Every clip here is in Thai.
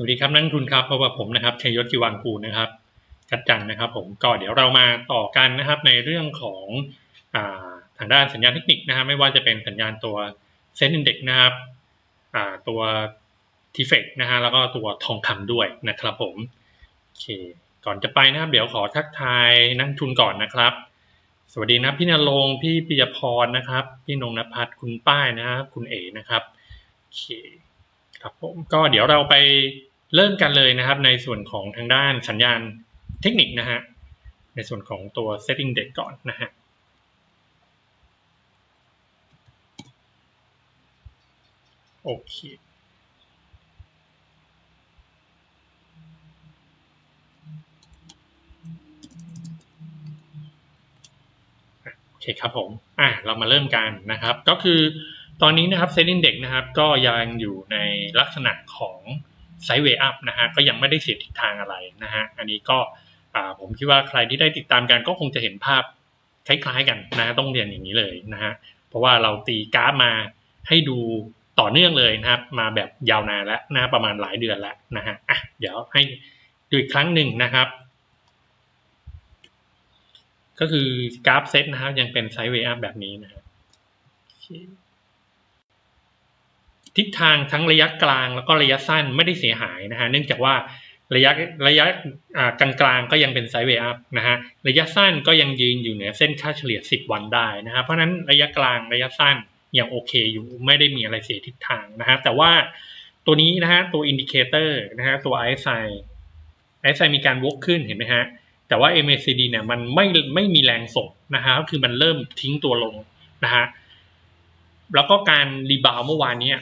สวัสดีครับนักทุนครับพบกับผมนะครับชัยยศจิวังกูนะครับกัดจันนะครับ ผมก็เดี๋ยวเรามาต่อกันนะครับในเรื่องของอทางด้านสัญญาณเทคนิคนะครับไม่ว่าจะเป็นสัญญาณตัวเซ็น i ินเด็กนะครับตัวทีเฟกนะฮะแล้วก็ตัวทองคำด้วยนะครับผมโอเคก่อนจะไปนะครับ เดี๋ยวขอทักทายนักทุนก่อนนะครับ สวัสดีนะพี่นรงพี่ปิยพรนะครับ พี่นงนภัทรคุณป้ายนะครับคุณเอ๋นะครับโอเคครับผมก็เดี๋ยวเราไป เริ่มกันเลยนะครับในส่วนของทางด้านสัญญาณเทคนิคนะฮะในส่วนของตัว setting date ก่อนนะฮะโอเคโอเคครับผมอะเรามาเริ่มกันนะครับ ก็คือตอนนี้นะครับเซ็น Index นะครับ ก็ยังอยู่ในลักษณะของ ไซด์เวย์อัพนะฮะก็ยังไม่ได้เสียทิศทางอะไรนะฮะอันนี้ก็ผมคิดว่าใครที่ได้ติดตามกันก็คงจะเห็นภาพคล้ายๆกันนะต้องเรียนอย่างนี้เลยนะฮะเพราะว่าเราตีกราฟมาให้ดูต่อเนื่องเลยนะครับ มาแบบยาวนานแล้วนะประมาณหลายเดือนแล้วนะฮะอะเดี๋ยวให้ดูอีกครั้งหนึ่งนะครับ ก็คือกราฟเซตนะครับยังเป็นไซด์เวย์อัพแบบนี้นะครับ ทิศทางทั้งระยะกลางแล้วก็ระยะสั้นไม่ได้เสียหายนะฮะเนื่องจากว่าระยะระยะกลางกลางก็ยังเป็นไซด์เวย์อัพนะฮะระยะสั้นก็ยังยืนอยู่เหนือเส้นค่าเฉลี่ย 10 วันได้นะฮะเพราะนั้นระยะกลางระยะสั้นยังโอเคอยู่ไม่ได้มีอะไรเสียทิศทางนะฮะแต่ว่าตัวนี้นะฮะตัวอินดิเคเตอร์นะฮะตัว RSI RSI มีการวกขึ้นเห็นไหมฮะแต่ว่า MACD เนี่ยมันไม่ไม่มีแรงส่งนะฮะก็คือมันเริ่มทิ้งตัวลงนะฮะแล้วก็การรีบาวเมื่อวานนี้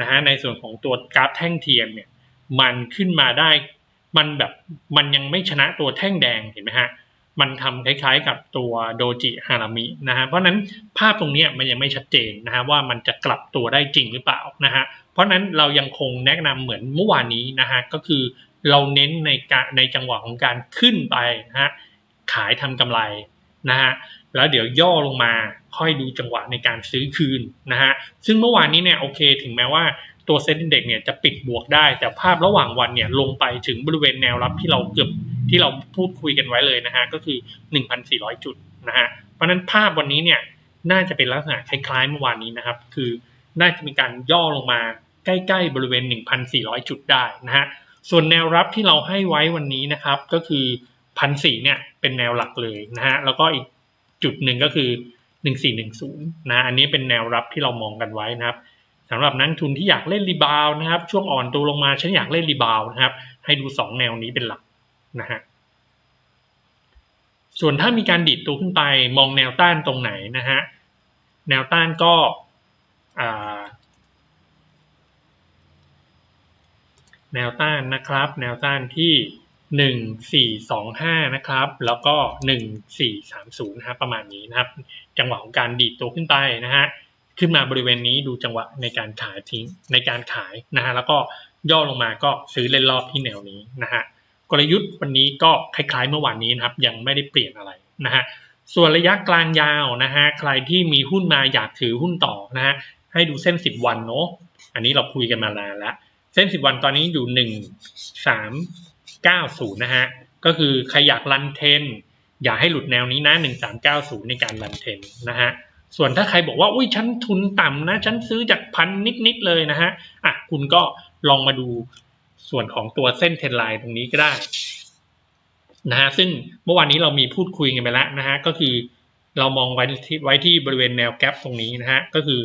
นะฮะในส่วนของตัวกราฟแท่งเทียมเนี่ยมันขึ้นมาได้มันแบบมันยังไม่ชนะตัวแท่งแดงเห็นไหมฮะมันทำคล้ายๆกับตัวโดจิฮารามินะฮะเพราะนั้นภาพตรงนี้มันยังไม่ชัดเจนนะฮะว่ามันจะกลับตัวได้จริงหรือเปล่านะฮะเพราะนั้นเรายังคงแนะนำเหมือนเมื่อวานนี้นะฮะก็คือเราเน้นในการในจังหวะของการขึ้นไปนะฮะขายทำกำไรนะฮะ แล้วเดี๋ยวย่อลงมาค่อยดูจังหวะในการซื้อคืนนะฮะซึ่งเมื่อวานนี้เนี่ยโอเคถึงแม้ว่าตัวเซ็นเด็กเนี่ยจะปิดบวกได้ แต่ภาพระหว่างวันเนี่ยลงไปถึงบริเวณแนวรับที่เราเกือบที่เราพูดคุยกันไว้เลยนะฮะก็คือ 1,400 จุดนะฮะเพราะนั้นภาพวันนี้เนี่ยน่าจะเป็นลักษณะคล้ายๆเมื่อวานนี้นะครับ คือน่าจะมีการย่อลงมาใกล้ๆบริเวณ 1,400 จุดได้นะฮะส่วนแนวรับที่เราให้ไว้วันนี้นะครับก็คือพันสี่เนี่ยเป็นแนวหลักเลยนะฮะแล้วก็อีก จุดหนึ่งก็คือ 1410นะอันนี้เป็นแนวรับที่เรามองกันไว้นะครับสำหรับนักทุนที่อยากเล่นรีบาวนะครับ ช่วงอ่อนตัวลงมาฉันอยากเล่นรีบาวนะครับ ให้ดู 2 แนวนี้เป็นหลักนะฮะส่วนถ้ามีการดีดตัวขึ้นไปมองแนวต้านตรงไหนนะฮะแนวต้านก็แนวต้านนะครับ แนวต้านที่ หนึ่งสี่สองห้านะครับ แล้วก็หนึ่งสี่สามศูนย์นะประมาณนี้นะครับ จังหวะของการดีดตัวขึ้นไปนะฮะขึ้นมาบริเวณนี้ดูจังหวะในการขายทิ้งในการขายนะฮะแล้วก็ย่อลงมาก็ซื้อเล่นรอบที่แนวนี้นะฮะกลยุทธ์วันนี้ก็คล้ายๆเมื่อวานนี้นะครับ ยังไม่ได้เปลี่ยนอะไรนะฮะส่วนระยะกลางยาวนะฮะใครที่มีหุ้นมาอยากถือหุ้นต่อนะฮะให้ดูเส้น 10 วันเนาะอันนี้เราคุยกันมานานแล้วเส้น 10 วันตอนนี้อยู่ 1 3 90 นะฮะ ก็คือใครอยากรันเทนอย่าให้หลุดแนวนี้นะ 1390 ในการรันเทนนะฮะ ส่วนถ้าใครบอกว่าอุ้ยฉันทุนต่ำนะ ฉันซื้อจากพันนิดๆเลยนะฮะ อะคุณก็ลองมาดูส่วนของตัวเส้นเทนไลน์ตรงนี้ก็ได้นะฮะซึ่งเมื่อวานนี้เรามีพูดคุยกันไปแล้วนะฮะก็คือเรามองไว้ที่ไว้ที่บริเวณแนวแกปตรงนี้นะฮะก็คือ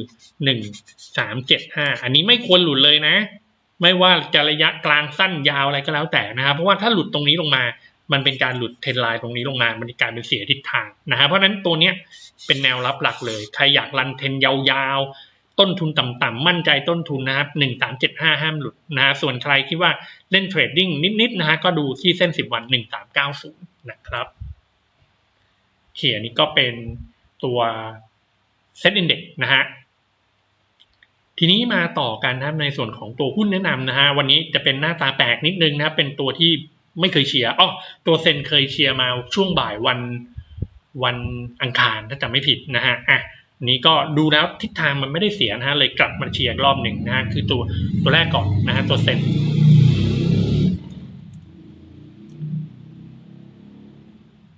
1375 อันนี้ไม่ควรหลุดเลยนะ ไม่ว่าจะระยะกลางสั้นยาวอะไรก็แล้วแต่นะครับ เพราะว่าถ้าหลุดตรงนี้ลงมา มันเป็นการหลุดเทรนไลน์ตรงนี้ลงมา มันกลารเป็นเสียทิศทางนะฮะเพราะนั้นตัวเนี้ยเป็นแนวรับหลักเลย ใครอยากรันเทรนยาวๆ ต้นทุนต่ำๆมั่นใจต้นทุนนะครับหนึ่งสามเจ็ดห้าห้ามหลุดนะฮะส่วนใครคิดว่าเล่นเทรดดิ้งนิดๆนะฮะก็ดูที่เส้นสิบวันหนึ่งสามเก้าศูนย์นะครับเขียนนี้ก็เป็นตัวเซ็ตอินเด็กนะฮะ ทีนี้มาต่อกันนะครับในส่วนของตัวหุ้นแนะนำนะฮะวันนี้จะเป็นหน้าตาแปลกนิดนึงนะเป็นตัวที่ไม่เคยเชียร์อ๋อตัวเซนเคยเชียร์มาช่วงบ่ายวันวันอังคารถ้าจำไม่ผิดนะฮะอะนี้ก็ดูแล้วทิศทางมันไม่ได้เสียนะฮะเลยกลับมาเชียร์รอบหนึ่งนะฮะคือตัวตัวแรกก่อนนะฮะตัวเซน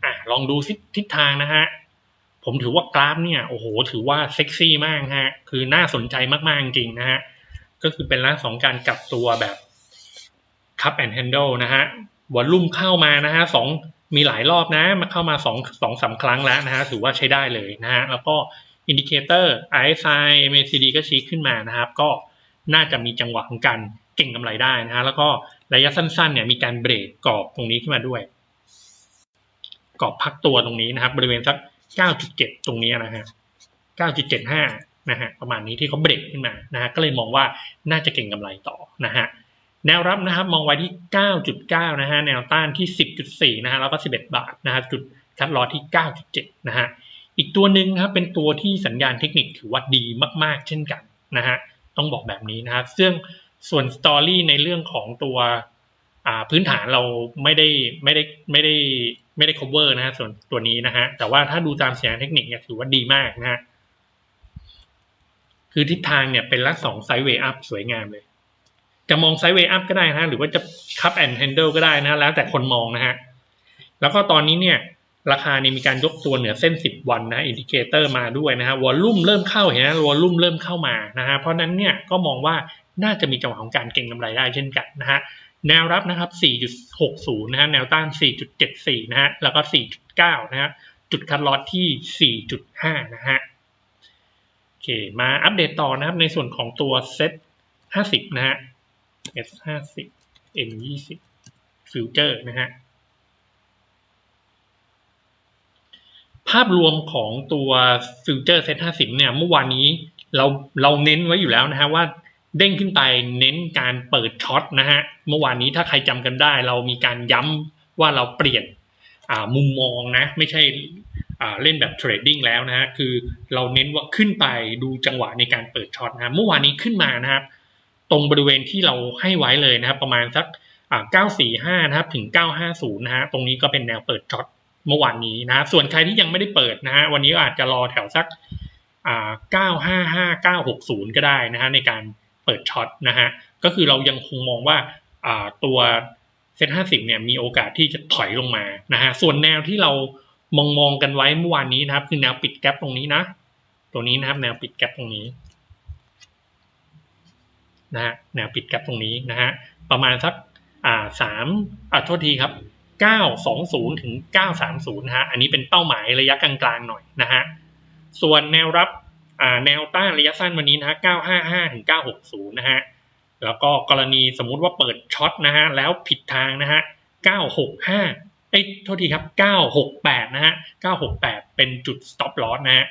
อะลองดูทิศทางนะฮะ ผมถือว่ากราฟเนี่ยโอ้โหถือว่าเซ็กซี่มากฮะ คือน่าสนใจมากๆจริงนะฮะ ก็คือเป็นลักษณะของการกลับตัวแบบคัพแอนด์แฮนด์ลนะฮะวอลลุ่มเข้ามานะฮะสองมีหลายรอบนะมาเข้ามาสองสองสาครั้งแล้วนะฮะถือว่าใช้ได้เลยนะฮะแล้วก็อินดิเคเตอร์ RSI MACD ก็ชี้ขึ้นมานะครับ ก็น่าจะมีจังหวะของการเก่งกำไรได้นะฮะแล้วก็ระยะสั้นๆเนี่ยมีการเบรกกรอบตรงนี้ขึ้นมาด้วยกรอบพักตัวตรงนี้นะครับ บริเวณสัก 9.7 ตรงนี้นะฮะ 9.75 นะฮะ ประมาณนี้ที่เขาเบรกขึ้นมา นะฮะ ก็เลยมองว่าน่าจะเก่งกำไรต่อ นะฮะ แนวรับนะครับมองไว้ที่ 9.9 นะฮะ แนวต้านที่ 10.4 นะฮะ แล้วก็ 11 บาท นะฮะ จุดคัดลอที่ 9.7 นะฮะ อีกตัวหนึ่งครับ เป็นตัวที่สัญญาณเทคนิคถือว่าดีมากๆ เช่นกัน นะฮะ ต้องบอกแบบนี้นะครับ ซึ่งส่วนสตอรี่ในเรื่องของตัวพื้นฐานเราไม่ได้ไม่ได้ไม่ได้ ไม่ได้ cover นะฮะส่วนตัวนี้นะฮะแต่ว่าถ้าดูตามเสัญญาณเทคนิคเนี่ยถือว่าดีมากนะฮะคือทิศทางเนี่ยเป็นลักษณะไซด์เวย์อัพสวยงามเลย จะมองไซด์เวย์อัพก็ได้นะหรือว่าจะคัพแอนด์แฮนเดิลก็ได้นะ แล้วแต่คนมองนะฮะแล้วก็ตอนนี้เนี่ยราคานี่มีการยกตัวเหนือเส้น 10 วันนะอินดิเคเตอร์มาด้วยนะฮะวอลลุ่มเริ่มเข้าเห็นไหมวอลลุ่มเริ่มเข้ามานะฮะเพราะนั้นเนี่ยก็มองว่าน่าจะมีจังหวะของการเก็งกำไรได้เช่นกันนะฮะ แนวรับนะครับ 4.60 นะฮะ แนวต้าน 4.74 นะฮะ แล้วก็ 4.9 นะฮะ จุดคัดลอตที่ 4.5 นะฮะ โอเค มาอัปเดตต่อนะครับ ในส่วนของตัวเซ็ต50 นะฮะ S50 N20 Future นะฮะ ภาพรวมของตัวฟิวเจอร์เซ็ต50 เนี่ย เมื่อวานนี้เราเราเน้นไว้อยู่แล้วนะฮะว่า เด้งขึ้นไปเน้นการเปิดช็อตนะฮะเมื่อวานนี้ถ้าใครจำกันได้ เรามีการย้ำว่าเราเปลี่ยนมุมมองนะไม่ใช่เล่นแบบเทรดดิ้งแล้วนะฮะคือเราเน้นว่าขึ้นไปดูจังหวะในการเปิดช็อตนะเมื่อวานนี้ขึ้นมานะครับตรงบริเวณที่เราให้ไว้เลยนะครับ ประมาณสัก945นะครับถึง 950นะฮะตรงนี้ก็เป็นแนวเปิดช็อตเมื่อวานนี้นะส่วนใครที่ยังไม่ได้เปิดนะฮะวันนี้อาจจะรอแถวสัก955 960 ก็ได้นะฮะในการ เปิดช็อตนะฮะก็คือเรายังคงมองว่าตัวเซ็ตห้าสิบเนี่ยมีโอกาสที่จะถอยลงมานะฮะส่วนแนวที่เรามองมองกันไว้เมื่อวานนี้นะครับคือแนวปิดแกลบตรงนี้นะ ตัวนี้นะครับแนวปิดแกลบตรงนี้นะฮะแนวปิดแกลบตรงนี้นะฮะประมาณสักอ่าสามอ่าโทษทีครับเก้าสองศูนย์ถึงเก้าสามศูนย์นะฮะอันนี้เป็นเป้าหมายระยะกลางๆหน่อยนะฮะส่วนแนวรับ แนวต้านระยะสั้นวันนี้นะฮะ955ถึง960นะฮะแล้วก็กรณีสมมุติว่าเปิดช็อตนะฮะแล้วผิดทางนะฮะ965เอ้ยโทษทีครับ 968 นะฮะ 968 เป็นจุด stop loss นะฮะ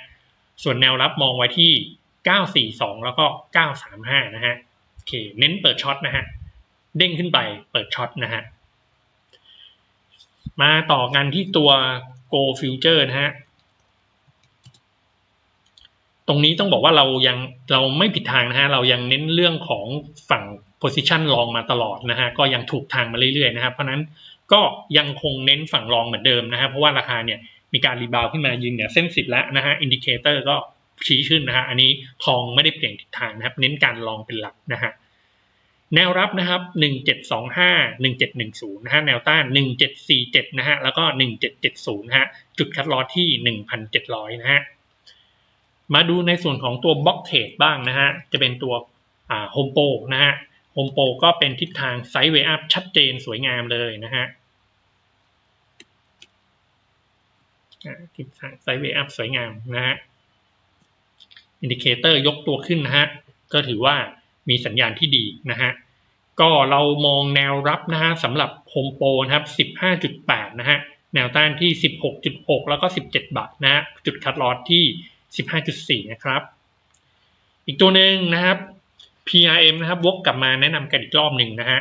ส่วนแนวรับมองไว้ที่ 942 แล้วก็ 935 นะฮะ โอเค เน้นเปิดช็อตนะฮะ เด้งขึ้นไปเปิดช็อตนะฮะ มาต่อกันที่ตัว Go Future นะฮะ ตรงนี้ต้องบอกว่าเรายังเราไม่ผิดทางนะฮะเรายังเน้นเรื่องของฝั่ง position ลองมาตลอดนะฮะก็ยังถูกทางมาเรื่อยๆนะครับเพราะนั้นก็ยังคงเน้นฝั่งลองเหมือนเดิมนะฮะเพราะว่าราคาเนี่ยมีการรีบาวขึ้นมายืนเนี่ยเส้นสิบแล้วนะฮะอินดิเคเตอร์ก็ชี้ขึ้นนะฮะอันนี้ทองไม่ได้เปลี่ยนทิศทางนะครับเน้นการลองเป็นหลักนะฮะแนวรับนะครับหนึ่งเจ็ดสองห้าหนึ่งเจ็ดหนึ่งศูนย์นะฮะแนวต้านหนึ่งเจ็ดสี่เจ็ดนะฮะแล้วก็หนึ่งเจ็ดเจ็ดศูนะฮะจุดคัดลอที่หนึ่งพันเจ็ดร้อยนะฮะ มาดูในส่วนของตัวบล็อกเทรดบ้างนะฮะ จะเป็นตัวโฮมโปรนะฮะโฮมโปรก็เป็นทิศทางไซด์เวย์อัพชัดเจนสวยงามเลยนะฮะทิศทางไซด์เวย์อัพสวยงามนะฮะอินดิเคเตอร์ยกตัวขึ้นนะฮะ ก็ถือว่ามีสัญญาณที่ดีนะฮะ ก็เรามองแนวรับนะฮะสำหรับโฮมโปรนะครับ 15.8 นะฮะ แนวต้านที่ 16.6 แล้วก็ 17 บาทนะฮะ จุดคัดลอสที่ 15.4 นะครับ อีกตัวหนึ่งนะครับ PRM นะครับวกกลับมาแนะนำกันอีกรอบหนึ่งนะฮะ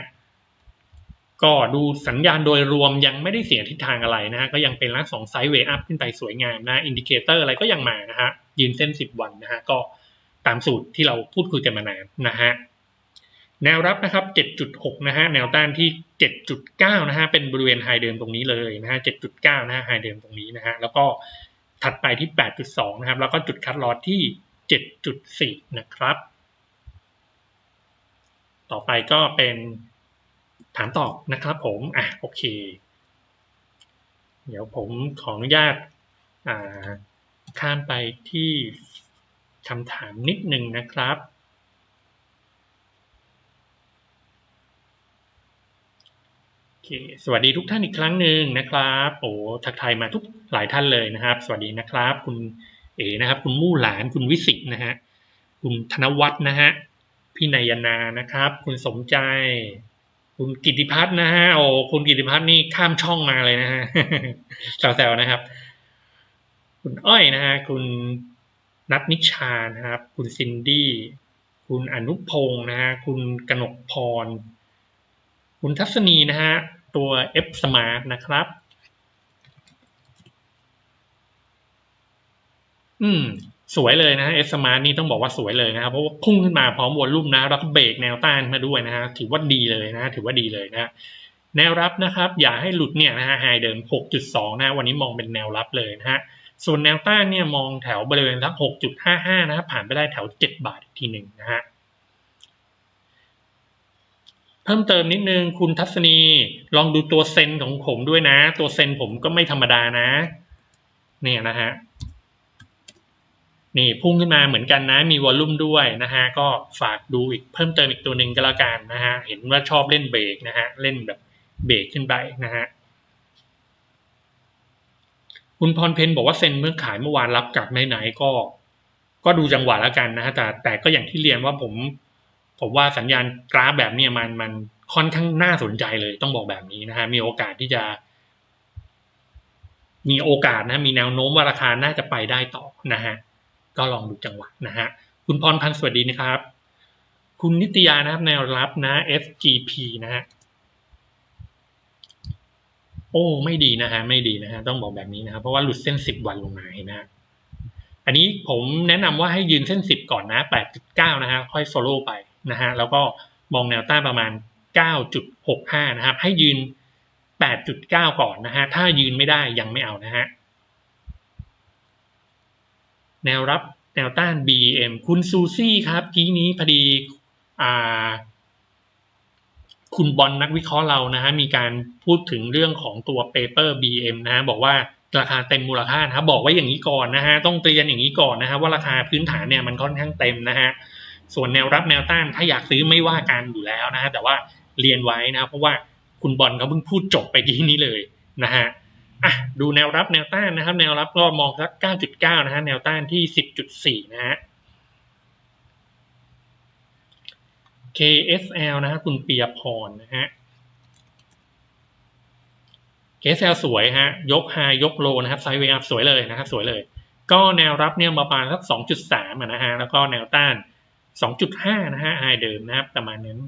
ก็ดูสัญญาณโดยรวมยังไม่ได้เสียทิศทางอะไรนะฮะก็ยังเป็นลักษณะไซด์เวย์อัพขึ้นไปสวยงามนะอินดิเคเตอร์อะไรก็ยังมานะฮะยืนเส้น 10 วันนะฮะก็ตามสูตรที่เราพูดคุยกันมานานนะฮะแนวรับนะครับ 7.6 นะฮะ แนวต้านที่ 7.9 นะฮะ เป็นบริเวณไฮเดิมตรงนี้เลยนะฮะ 7.9 นะฮะ ไฮเดิมตรงนี้นะฮะ แล้วก็ ถัดไปที่ 8.2 นะครับ แล้วก็จุดคัดลอสที่ 7.4 นะครับ ต่อไปก็เป็นถามตอบนะครับผม อะโอเค เดี๋ยวผมขออนุญาตข้ามไปที่คำถามนิดหนึ่งนะครับ โอเคสวัสดีทุกท่านอีกครั้งหนึ่งนะครับโอ้ทักทายมาทุกหลายท่านเลยนะครับ สวัสดีนะครับ คุณเอ๋นะครับ คุณมู่หลานคุณวิสิตนะฮะคุณธนวัฒน์นะฮะพี่นายนานะครับ คุณสมใจ คุณกิติพัฒน์นะฮะโอ้คุณกิติพัฒน์นี่ข้ามช่องมาเลยนะฮะแซวๆนะครับ คุณอ้อยนะฮะคุณนัทนิชานะครับ คุณซินดี้คุณอนุพงศ์นะฮะคุณกนกพร คุณทัศนีนะฮะ ตัว F Smart นะครับ อืม สวยเลยนะฮะ F Smart นี่ต้องบอกว่าสวยเลยนะครับ เพราะว่าพุ่งขึ้นมาพร้อมวอลลุ่มนะ แล้วก็เบรกแนวต้านมาด้วยนะฮะ ถือว่าดีเลยนะ ถือว่าดีเลยนะแนวรับนะครับ อย่าให้หลุดเนี่ยนะฮะไฮเดิม 6.2 นะ วันนี้มองเป็นแนวรับเลยนะฮะส่วนแนวต้านเนี่ยมองแถวบริเวณสัก6.55 นะครับผ่านไปได้แถว 7 บาทอีกทีหนึ่งนะฮะ เพิ่มเติมนิดนึงคุณทัศนี ลองดูตัวเซนของผมด้วยนะ ตัวเซนผมก็ไม่ธรรมดานะ เนี่ยนะฮะนี่พุ่งขึ้นมาเหมือนกันนะ มีวอลลุ่มด้วยนะฮะ ก็ฝากดูอีกเพิ่มเติมอีกตัวหนึ่งก็แล้วกันนะฮะ เห็นว่าชอบเล่นเบรกนะฮะ เล่นแบบเบรกขึ้นไปนะฮะ คุณพรเพนบอกว่าเซ็นเมื่อขายเมื่อวานรับกลับไหนๆก็ ก็ดูจังหวะแล้วกันนะฮะ แต่แต่ก็อย่างที่เรียนว่าผม ผมว่าสัญญาณกราฟแบบนี้มันมันค่อนข้างน่าสนใจเลยต้องบอกแบบนี้นะฮะมีโอกาสที่จะ มีโอกาสนะมีแนวโน้มว่าราคาน่าจะไปได้ต่อนะฮะก็ลองดูจังหวะนะฮะคุณพรพันธ์สวัสดีนะครับ คุณนิตยานะครับแนวรับนะ FGP นะฮะโอ้ไม่ดีนะฮะไม่ดีนะฮะต้องบอกแบบนี้นะครับเพราะว่าหลุดเส้นสิบวันลงมาเห็นไหมฮะอันนี้ผมแนะนำว่าให้ยืนเส้นสิบก่อนนะแปดจุดเก้านะฮะค่อยโซโล่ไป นะฮะแล้วก็มองแนวต้านประมาณเก้าจุดหกห้านะครับ ให้ยืนแปดจุดเก้าก่อนนะฮะถ้ายืนไม่ได้ยังไม่เอานะฮะแนวรับแนวต้าน BM คุณซูซี่ครับกี้นี้พอดีคุณบอลนักวิเคราะห์เรานะฮะมีการพูดถึงเรื่องของตัว paper BM นะฮะบอกว่าราคาเต็มมูลค่านะครับบอกไว้อย่างนี้ก่อนนะฮะต้องเตือนอย่างนี้ก่อนนะฮะว่าราคาพื้นฐานเนี่ยมันค่อนข้างเต็มนะฮะ ส่วนแนวรับแนวต้านถ้าอยากซื้อไม่ว่ากันอยู่แล้วนะฮะแต่ว่าเรียนไว้นะครับเพราะว่าคุณบอลเขาเพิ่งพูดจบไปที่นี้เลยนะฮะอะดูแนวรับแนวต้านนะครับ แนวรับก็มองสัก 9.9 นะฮะแนวต้านที่ 10.4 นะฮะ KSL นะฮะคุณเปียพรนะฮะ KSL สวยฮะยกไฮยกโลนะครับไซด์เวย์อัพสวยเลยนะครับสวยเลย ก็แนวรับเนี่ยประมาณสัก 2.3นะฮะแล้วก็แนวต้าน 2.5 นะฮะไฮเดิมนะครับประมาณนั้น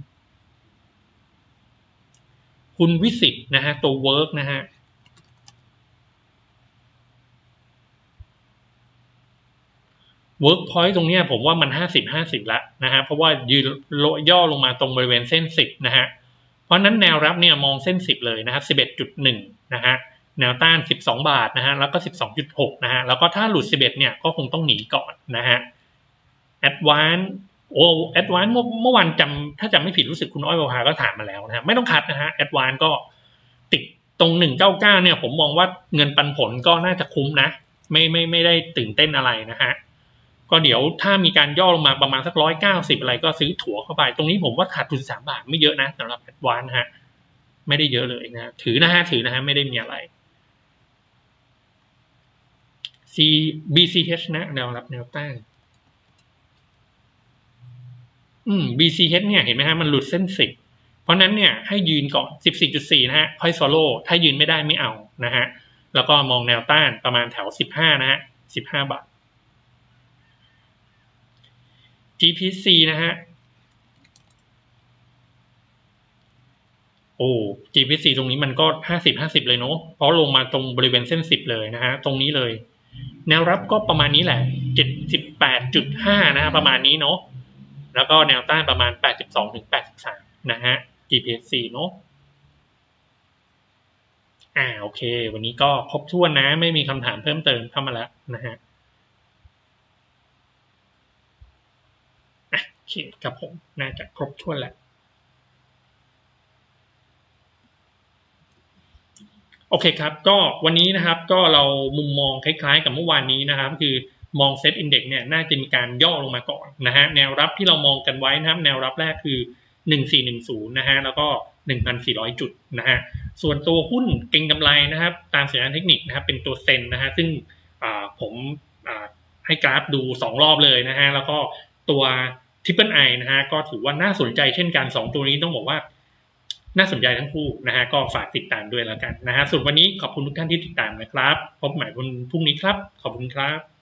คุณวิสิตนะฮะ ตัวเวิร์กนะฮะเวิร์กพอยต์ตรงนี้ผมว่ามันห้าสิบห้าสิบละนะฮะเพราะว่ายืนย่อลงมาตรงบริเวณเส้นสิบนะฮะเพราะนั้นแนวรับเนี่ยมองเส้นสิบเลยนะครับสิบเอ็ดจุดหนึ่งนะฮะแนวต้านสิบสองบาทนะฮะแล้วก็สิบสองจุดหกนะฮะแล้วก็ถ้าหลุดสิบเอ็ดเนี่ยก็คงต้องหนีก่อนนะฮะแอดวาน โอ้แอดวานเมื่อเมื่อวันจำถ้าจำไม่ผิดรู้สึกคุณอ้อยบพาก็ถามมาแล้วนะฮะไม่ต้องคัดนะฮะแอดวานก็ติดตรงหนึ่งเก้าเก้าเนี่ย ผมมองว่าเงินปันผลก็น่าจะคุ้มนะ ไม่ไม่ไม่ได้ตื่นเต้นอะไรนะฮะก็เดี๋ยวถ้ามีการย่อลงมาประมาณสักร้อยเก้าสิบอะไรก็ซื้อถั่วเข้าไป ตรงนี้ผมว่าขาดทุนสามบาทไม่เยอะนะสำหรับแอดวานฮะไม่ได้เยอะเลยนะถือนะฮะถือนะฮะไม่ได้มีอะไร C BCH นะแนวรับแนวต้าน อืม BCH เนี่ยเห็นไหมฮะมันหลุดเส้นสิบเพราะนั้นเนี่ยให้ยืนก่อนสิบสี่จุดสี่นะฮะค่อยโซโล่ถ้ายืนไม่ได้ไม่เอานะฮะแล้วก็มองแนวต้านประมาณแถวสิบห้านะฮะสิบห้าบาท GPC นะฮะโอ้ GPC ตรงนี้มันก็ห้าสิบห้าสิบเลยเนาะเพราะลงมาตรงบริเวณเส้นสิบเลยนะฮะตรงนี้เลย แนวรับก็ประมาณนี้แหละเจ็ดสิบแปดจุดห้านะฮะประมาณนี้เนาะ แล้วก็แนวต้านประมาณแปดสิบสองถึงแปดสิบสามนะฮะ GPC เนาะอ่าโอเค วันนี้ก็ครบถ้วนนะ ไม่มีคำถามเพิ่มเติมเข้ามาแล้วนะฮะโอเคครับผม น่าจะครบถ้วนแล้วโอโอเคครับ ก็วันนี้นะครับก็เรามุมมองคล้ายๆ กับเมื่อวานนี้นะครับ คือ มองเซตอินเด็กซ์เนี่ยน่าจะมีการย่อลงมาก่อนนะฮะแนวรับที่เรามองกันไว้นะครับแนวรับแรกคือ 1410นะฮะแล้วก็ 1,400 จุดนะฮะส่วนตัวหุ้นเก็งกำไรนะครับ ตามสัญญาณเทคนิคนะครับเป็นตัวเซนนะฮะซึ่งผมให้กราฟดู 2 รอบเลยนะฮะแล้วก็ตัวทิปเปิลไอนะฮะก็ถือว่าน่าสนใจเช่นกัน 2 ตัวนี้ต้องบอกว่าน่าสนใจทั้งคู่นะฮะก็ฝากติดตามด้วยแล้วกันนะฮะส่วนวันนี้ขอบคุณทุกท่านที่ติดตามนะครับ พบใหม่วันพรุ่งนี้ครับ ขอบคุณครับ